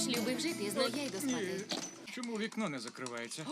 Знаєш, любий вже пізно, я йду спати. Чому вікно не закривається?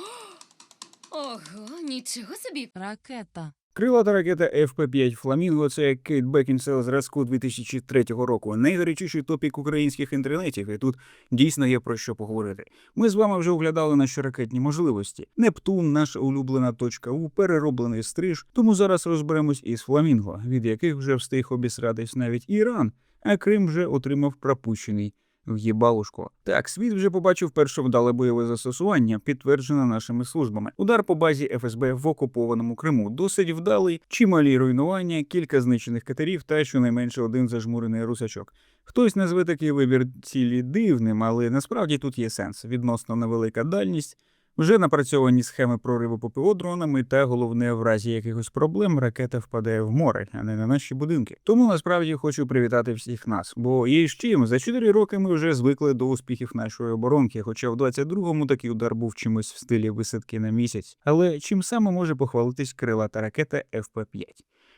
Ого, нічого собі. Ракета. Крилата ракета FP-5 Фламінго це як Кейт Бекінсел зразку 2003 року. Найгарячіший топік українських інтернетів, і тут дійсно є про що поговорити. Ми з вами вже оглядали наші ракетні можливості. Нептун, наша улюблена точка У, перероблений стриж. Тому зараз розберемось із Фламінго, від яких вже встиг обісратись навіть Іран, а Крим вже отримав пропущений. В їбалушко. Так, світ вже побачив перше вдале бойове застосування, підтверджене нашими службами. Удар по базі ФСБ в окупованому Криму досить вдалий, чималі руйнування, кілька знищених катерів та щонайменше один зажмурений русачок. Хтось назве такий вибір цілі дивним, але насправді тут є сенс. Відносно невелика дальність, вже напрацьовані схеми прориву ППО дронами, та головне, в разі якихось проблем ракета впаде в море, а не на наші будинки. Тому насправді хочу привітати всіх нас. Бо є з чим за 4 роки ми вже звикли до успіхів нашої оборонки. Хоча в 22-му такий удар був чимось в стилі висадки на місяць. Але чим саме може похвалитись крилата ракета FP-5?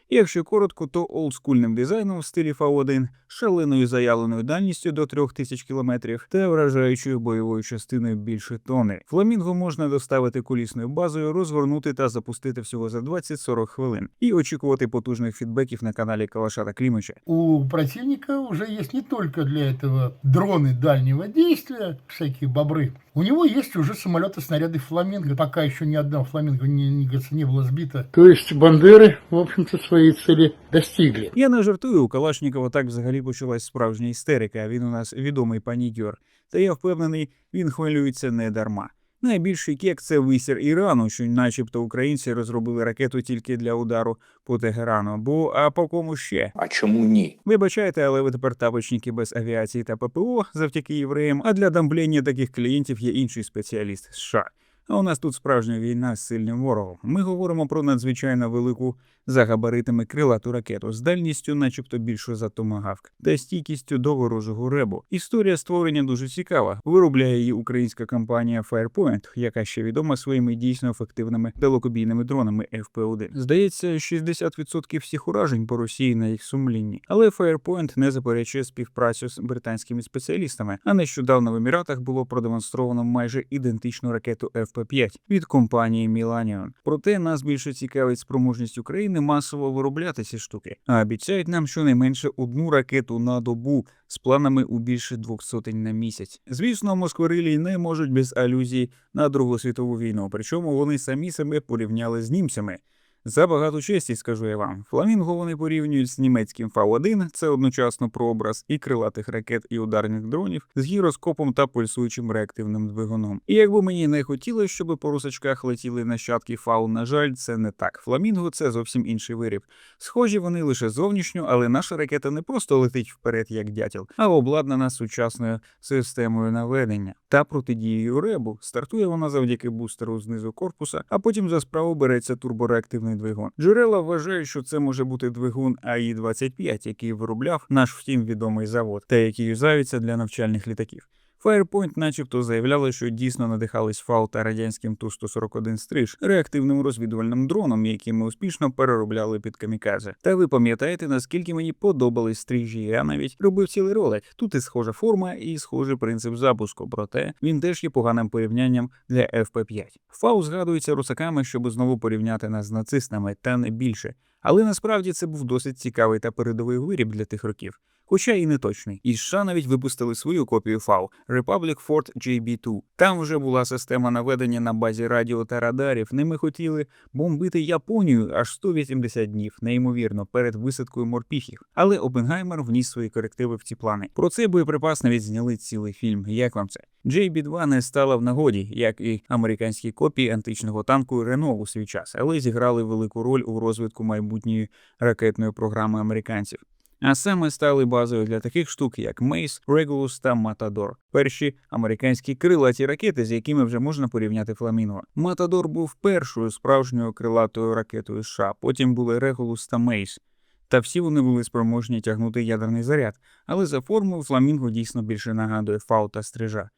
І Якщо коротко, то олдскульним дизайном в стилі Фа-1, шаленою заявленою дальністю до 3000 км та вражаючою бойовою частиною більше тони. Фламінго можна доставити колісною базою, розгорнути та запустити всього за 20-40 хвилин і очікувати потужних фідбеків на каналі Калаша та Клімича. У противника уже есть не только для этого дроны дальнего действия, всякие бобры. У него есть уже самолеты, снаряды «Фламинго». Пока еще ни одна «Фламинго» не, не, говорится, не было сбито. То есть Бандеры, в общем-то, своей цели достигли. Я не жартую, у Калашнікова так взагалі почалась справжня істерика. Він у нас відомий панікюр. Та я впевнений, він хвилюється не дарма. Найбільший кек це висір Ірану, що, начебто, українці розробили ракету тільки для удару по Тегерану. Бо а по кому ще? А чому ні? Вибачайте, але ви тепер тапочники без авіації та ППО завдяки євреям. А для дамблення таких клієнтів є інший спеціаліст США. У нас тут справжня війна з сильним ворогом. Ми говоримо про надзвичайно велику за габаритами крилату ракету з дальністю, начебто більше за томагавк, та стійкістю до ворожого ребу. Історія створення дуже цікава. Виробляє її українська компанія Firepoint, яка ще відома своїми дійсно ефективними далекобійними дронами FP1. Здається, 60% всіх уражень по Росії на їх сумлінні. Але Firepoint не заперечує співпрацю з британськими спеціалістами. А нещодавно в Еміратах було продемонстровано майже ідентичну ракету FP5 від компанії Millennium. Проте нас більше цікавить спроможність України масово виробляти ці штуки. А обіцяють нам щонайменше одну ракету на добу з планами у більше двох сотень на місяць. Звісно, москварилі не можуть без алюзій на Другу світову війну, причому вони самі себе порівняли з німцями. За багато честі, скажу я вам, фламінго вони порівнюють з німецьким Фау-1, це одночасно прообраз і крилатих ракет і ударних дронів з гіроскопом та пульсуючим реактивним двигуном. І якби мені не хотілося, щоб по русачках летіли нащадки Фау, на жаль, це не так. Фламінго це зовсім інший виріб. Схожі вони лише зовнішньо, але наша ракета не просто летить вперед як дятел, а обладнана сучасною системою наведення та протидією ребу. Стартує вона завдяки бустеру знизу корпуса, а потім за справу береться турбореактивний двигун. Джерела вважають, що це може бути двигун АІ-25, який виробляв наш втім відомий завод, та який юзаються для навчальних літаків. Firepoint начебто заявляли, що дійсно надихались ФАУ та радянським Ту-141 стриж реактивним розвідувальним дроном, який ми успішно переробляли під камікадзе. Та ви пам'ятаєте, наскільки мені подобались стрижі? Я навіть робив цілий ролик. Тут і схожа форма, і схожий принцип запуску. Проте він теж є поганим порівнянням для FP5. ФАУ згадується русаками, щоб знову порівняти нас з нацистами, та не більше. Але насправді це був досить цікавий та передовий виріб для тих років. Хоча і не точний. І США навіть випустили свою копію FAU – Republic Fort JB2. Там вже була система наведення на базі радіо та радарів. Ними хотіли бомбити Японію аж 180 днів, неймовірно, перед висадкою морпіхів. Але Опенгаймер вніс свої корективи в ці плани. Про цей боєприпас навіть зняли цілий фільм. Як вам це? JB2 не стала в нагоді, як і американські копії античного танку Рено у свій час, але зіграли велику роль у розвитку майбутньої ракетної програми американців. А саме стали базою для таких штук, як Мейс, Регулус та Матадор. Перші американські крилаті ракети, з якими вже можна порівняти Фламінго. Матадор був першою справжньою крилатою ракетою США. Потім були Регулус та Мейс. Та всі вони були спроможні тягнути ядерний заряд, але за формою Фламінго дійсно більше нагадує фау та стрижа.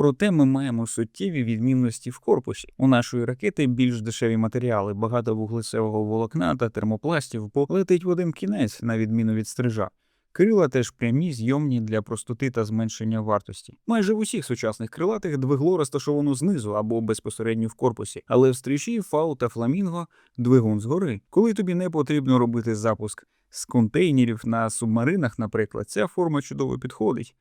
Проте ми маємо суттєві відмінності в корпусі. У нашої ракети більш дешеві матеріали, багато вуглецевого волокна та термопластів, бо летить в один кінець, на відміну від стрижа. Крила теж прямі, зйомні для простоти та зменшення вартості. Майже в усіх сучасних крилатих двигло розташовано знизу або безпосередньо в корпусі, але в стрічі, фау та фламінго двигун згори. Коли тобі не потрібно робити запуск з контейнерів на субмаринах, наприклад, ця форма чудово підходить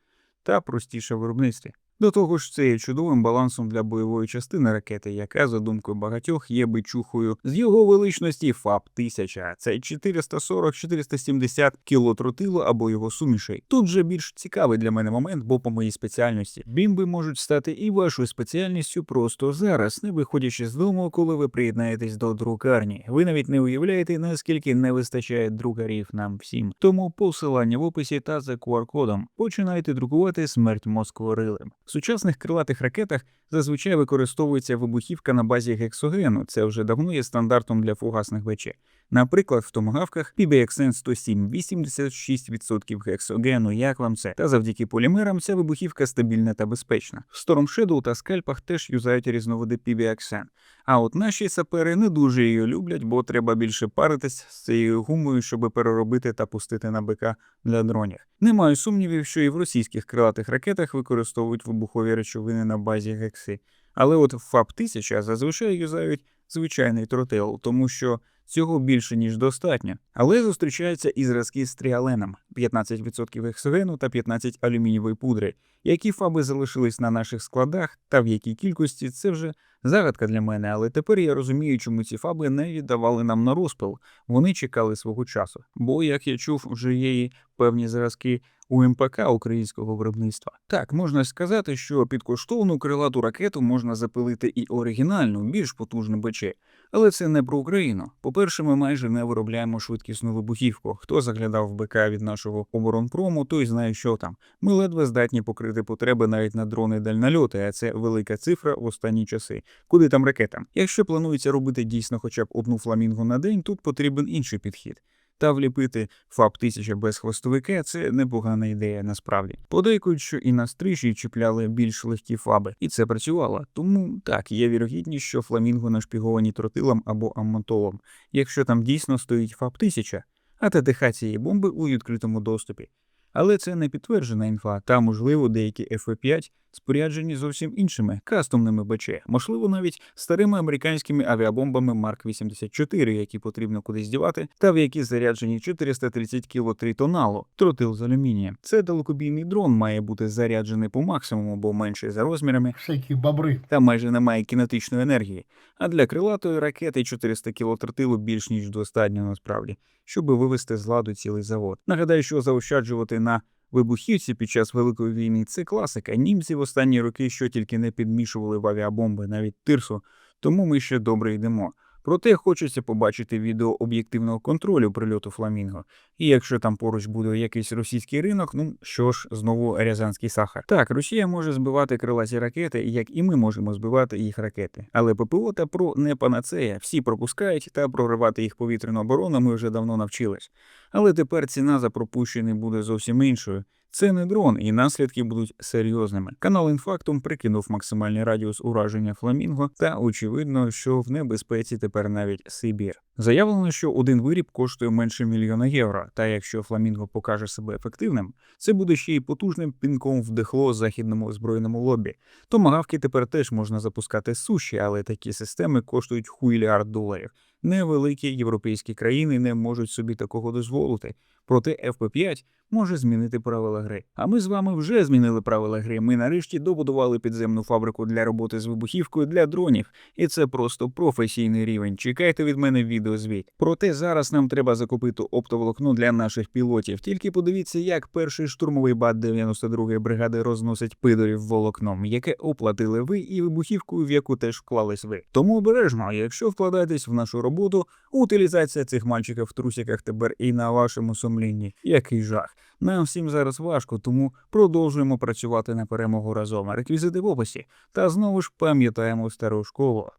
та простіша в виробництві. До того ж, це є чудовим балансом для бойової частини ракети, яка, за думкою багатьох, є бичухою з його величності ФАП 1000 Це 440-470 кіло тротилу або його сумішей. Тут же більш цікавий для мене момент, бо по моїй спеціальності бімби можуть стати і вашою спеціальністю просто зараз, не виходячи з дому, коли ви приєднаєтесь до друкарні. Ви навіть не уявляєте, наскільки не вистачає друкарів нам всім. Тому посилання в описі та за QR-кодом починайте друкувати смерть мозку рилем. В сучасних крилатих ракетах зазвичай використовується вибухівка на базі гексогену. Це вже давно є стандартом для фугасних БЧ. Наприклад, в томагавках PBXN 107 86% гексогену, як вам це? Та завдяки полімерам ця вибухівка стабільна та безпечна. В Storm Shadow та скальпах теж юзають різновиди PBXN. А от наші сапери не дуже її люблять, бо треба більше паритись з цією гумою, щоб переробити та пустити на БК для дронів. Не маю сумнівів, що і в російських крилатих ракетах використовують вибухові речовини на базі гекси. Але от в ФАП 1000 зазвичай юзають звичайний тротил, тому що цього більше ніж достатньо. Але зустрічаються і зразки з тріаленом 15% гексогену та 15 алюмінієвої пудри. Які фаби залишились на наших складах та в якій кількості це вже загадка для мене. Але тепер я розумію, чому ці фаби не віддавали нам на розпил. Вони чекали свого часу. Бо, як я чув, вже є і певні зразки у МПК українського виробництва. Так, можна сказати, що під коштовну крилату ракету можна запилити і оригінальну, більш потужну БЧ. Але це не про Україну. По-перше, ми майже не виробляємо швидкісну вибухівку. Хто заглядав в БК від нашого оборонпрому, той знає, що там. Ми ледве здатні покрити потреби навіть на дрони дальнольоти, а це велика цифра в останні часи. Куди там ракета? Якщо планується робити дійсно хоча б одну фламінго на день, тут потрібен інший підхід. Та вліпити фаб 1000 без хвостовики це непогана ідея насправді. Подейкують, що і на стрижі чіпляли більш легкі фаби, і це працювало. Тому так, є вірогідність, що фламінго нашпіговані тротилом або аммонтолом, якщо там дійсно стоїть фаб 1000, а ТТХ цієї бомби у відкритому доступі. Але це не підтверджена інфа, та, можливо, деякі FV5 споряджені зовсім іншими кастомними БЧ, можливо, навіть старими американськими авіабомбами Марк 84, які потрібно кудись дівати, та в які заряджені 430 кг тритоналу, тротил з алюмінієм. Це далекобійний дрон має бути заряджений по максимуму, бо менший за розмірами, Всякие бобры. та майже немає кінетичної енергії. А для крилатої ракети 400 кг тротилу більш ніж достатньо насправді, щоб вивести з ладу цілий завод. Нагадаю, що заощаджувати на вибухівці під час Великої війни це класика. Німці в останні роки що тільки не підмішували в авіабомби, навіть тирсу, тому ми ще добре йдемо. Проте хочеться побачити відео об'єктивного контролю прильоту фламінго. І якщо там поруч буде якийсь російський ринок, ну що ж, знову рязанський сахар. Так, Росія може збивати крилаті ракети, як і ми можемо збивати їх ракети. Але ППО та ПРО не панацея. Всі пропускають та проривати їх повітряну оборону ми вже давно навчились. Але тепер ціна за пропущений буде зовсім іншою. Це не дрон, і наслідки будуть серйозними. Канал інфактум прикинув максимальний радіус ураження фламінго, та очевидно, що в небезпеці тепер навіть Сибір. Заявлено, що один виріб коштує менше мільйона євро. Та якщо фламінго покаже себе ефективним, це буде ще й потужним пінком вдихло західному озброєному лобі. Томагавки тепер теж можна запускати суші, але такі системи коштують хуйлярд доларів. Невеликі європейські країни не можуть собі такого дозволити. Проте FP5 може змінити правила гри. А ми з вами вже змінили правила гри. Ми нарешті добудували підземну фабрику для роботи з вибухівкою для дронів, і це просто професійний рівень. Чекайте від мене відеозвіт. Проте зараз нам треба закупити оптоволокно для наших пілотів. Тільки подивіться, як перший штурмовий бат 92-ї бригади розносить пидорів волокном, яке оплатили ви, і вибухівкою, в яку теж вклались ви. Тому обережно, якщо вкладаєтесь в нашу роботу, утилізація цих мальчиків в трусиках тепер і на вашому сумлінні. Який жах. Нам всім зараз важко, тому продовжуємо працювати на перемогу разом. Реквізити в описі. Та знову ж пам'ятаємо стару школу.